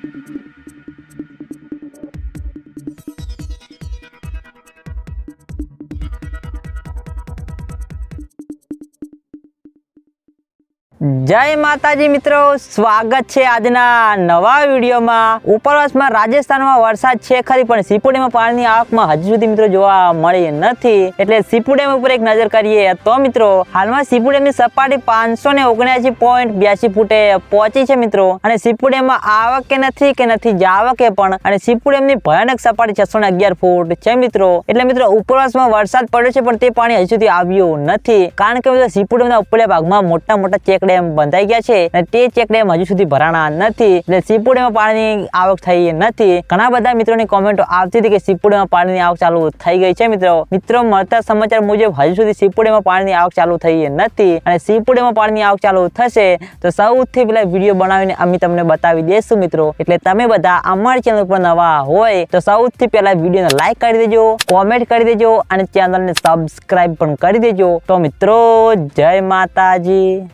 Thank you. જય માતાજી મિત્રો, સ્વાગત છે આજના નવા વિડીયોમાં. ઉપરવાસમાં રાજસ્થાનમાં વરસાદ છે ખરી, પણ સીપુડીમાં પાણીની આવકમાં હજુ સુધી મિત્રો જોવા મળી નથી. એટલે સીપુડેમ ઉપર એક નજર કરીએ તો મિત્રો, હાલમાં સીપુડેમની સપાટી પાંચસો ને ઓગણ્યાસી પોઈન્ટ બ્યાસી ફૂટે પહોંચી છે મિત્રો. અને સીપુડેમમાં આવક કે નથી કે નથી જાવકે પણ, અને સીપુડેમની ભયાનક સપાટી છસો ને અગિયાર ફૂટ છે મિત્રો. એટલે મિત્રો, ઉપરવાસમાં વરસાદ પડ્યો છે, પણ તે પાણી હજુ સુધી આવ્યું નથી. કારણ કે મિત્રો, સીપુડેમના ભાગમાં મોટા મોટા ચેક ડેમ બંધાઈ ગયા છે અને તે ચેક હજુ સુધી ભરાણા નથી. એટલે સીપુડીમાં પાણીની આવક થઈ નથી. ઘણા બધા મિત્રોની કોમેન્ટો આવતી હતી કે સીપુડીમાં પાણીની આવક ચાલુ થઈ ગઈ છે મિત્રો. મિત્રો, મળતા સમાચાર મુજબ હજુ સુધી સીપુડીમાં પાણીની આવક ચાલુ થઈ નથી અને સીપુડીમાં પાણીની આવક ચાલુ થશે તો સૌથી પહેલા વીડિયો બનાવીને અમે તમને બતાવી દેશું મિત્રો. એટલે તમે બધા અમારી ચેનલ પર નવા હોય તો સૌથી પહેલા વિડીયોને લાઈક કરી દેજો કોમેન્ટ કરી દેજો અને ચેનલને સબસ્ક્રાઈબ પણ કરી દેજો. તો મિત્રો, જય માતાજી.